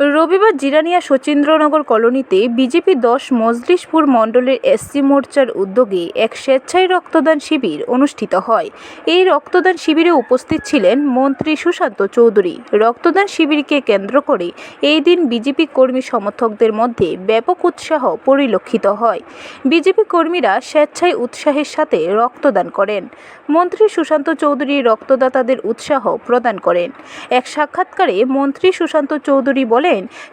রবিবার জিরানিয়া শচীন্দ্রনগর কলোনিতে বিজেপি দশ মজলিশপুর মণ্ডলের এসসি মোর্চার উদ্যোগে এক স্বেচ্ছায় রক্তদান শিবির অনুষ্ঠিত হয়। এই রক্তদান শিবিরে উপস্থিত ছিলেন মন্ত্রী সুশান্ত চৌধুরী। রক্তদান শিবিরকে কেন্দ্র করে এই দিন বিজেপি কর্মী সমর্থকদের মধ্যে ব্যাপক উৎসাহ পরিলক্ষিত হয়। বিজেপি কর্মীরা স্বেচ্ছায় উৎসাহের সাথে রক্তদান করেন। মন্ত্রী সুশান্ত চৌধুরী রক্তদাতাদের উৎসাহ প্রদান করেন। এক সাক্ষাৎকারে মন্ত্রী সুশান্ত চৌধুরী বলেন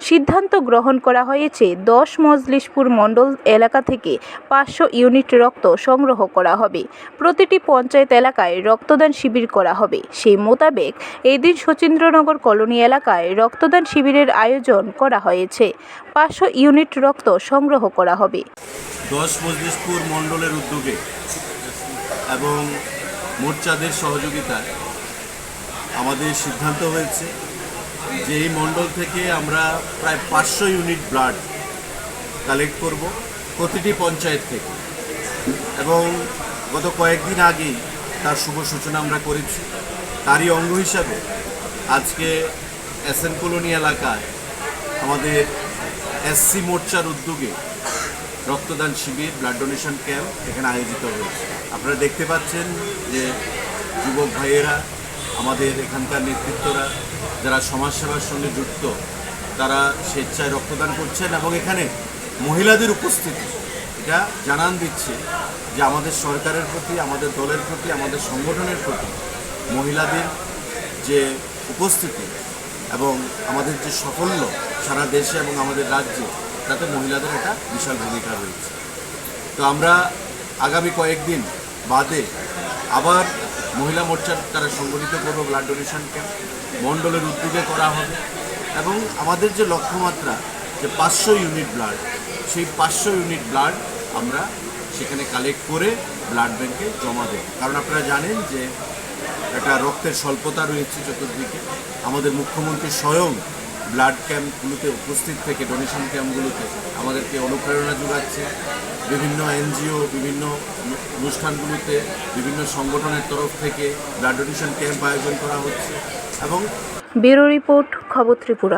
সিদ্ধান্ত গ্রহণ করা হয়েছে। দশ মজলিশপুর মণ্ডল এলাকা থেকে পাঁচশো ইউনিট রক্ত সংগ্রহ করা হবে। প্রতিটি পঞ্চায়েত এলাকায় রক্তদান শিবির করা হবে। সেই মোতাবেক এদিন শচীন্দ্রনগর কলোনি এলাকায় রক্তদান শিবিরের আয়োজন করা হয়েছে। পাঁচশো ইউনিট রক্ত সংগ্রহ করা হবে। দশ মজলিশপুর মণ্ডলের উদ্যোগে এবং মোর্চাদের সহযোগিতায় আমাদের সিদ্ধান্ত হয়েছে। যে এই মণ্ডল থেকে আমরা প্রায় পাঁচশো ইউনিট ব্লাড কালেক্ট করব প্রতিটি পঞ্চায়েত থেকে। এবং গত কয়েকদিন আগেই তার শুভ সূচনা আমরা করেছি। তারই অঙ্গ হিসাবে আজকে এসএন কলোনি এলাকায় আমাদের এসসি মোর্চার উদ্যোগে রক্তদান শিবির, ব্লাড ডোনেশন ক্যাম্প এখানে আয়োজিত হয়েছে। আপনারা দেখতে পাচ্ছেন যে যুবক ভাইয়েরা আমাদের এখানকার নেতৃত্বরা যারা সমাজসেবার সঙ্গে যুক্ত, তারা স্বেচ্ছায় রক্তদান করছেন এবং এখানে মহিলাদের উপস্থিতি, এটা জানান দিচ্ছে যে আমাদের সরকারের প্রতি, আমাদের দলের প্রতি, আমাদের সংগঠনের প্রতি মহিলাদের যে উপস্থিতি এবং আমাদের যে সাফল্য সারা দেশে এবং আমাদের রাজ্যে, তাতে মহিলাদের একটা বিশাল ভূমিকা রয়েছে। তো আমরা আগামী কয়েকদিন বাদে আবার মহিলা মোর্চার তারা সংগঠিত করব ব্লাড ডোনেশন ক্যাম্প মণ্ডলের উদ্যোগে করা হবে। এবং আমাদের যে লক্ষ্যমাত্রা, যে পাঁচশো ইউনিট ব্লাড সেই পাঁচশো ইউনিট ব্লাড আমরা সেখানে কালেক্ট করে ব্লাড ব্যাংকে জমা দেব। কারণ আপনারা জানেন যে একটা রক্তের স্বল্পতা রয়েছে চতুর্দিকে। আমাদের মুখ্যমন্ত্রী স্বয়ং ব্লাড ক্যাম্পগুলোতে উপস্থিত থেকে ডোনেশন ক্যাম্পগুলোতে আমাদেরকে অনুপ্রেরণা যোগাচ্ছে। বিভিন্ন এনজিও, বিভিন্ন অনুষ্ঠানগুলোতে, বিভিন্ন সংগঠনের তরফ থেকে ব্লাড ডোনেশন ক্যাম্প আয়োজন করা হচ্ছে এবং ব্যুরো রিপোর্ট, খবর ত্রিপুরা।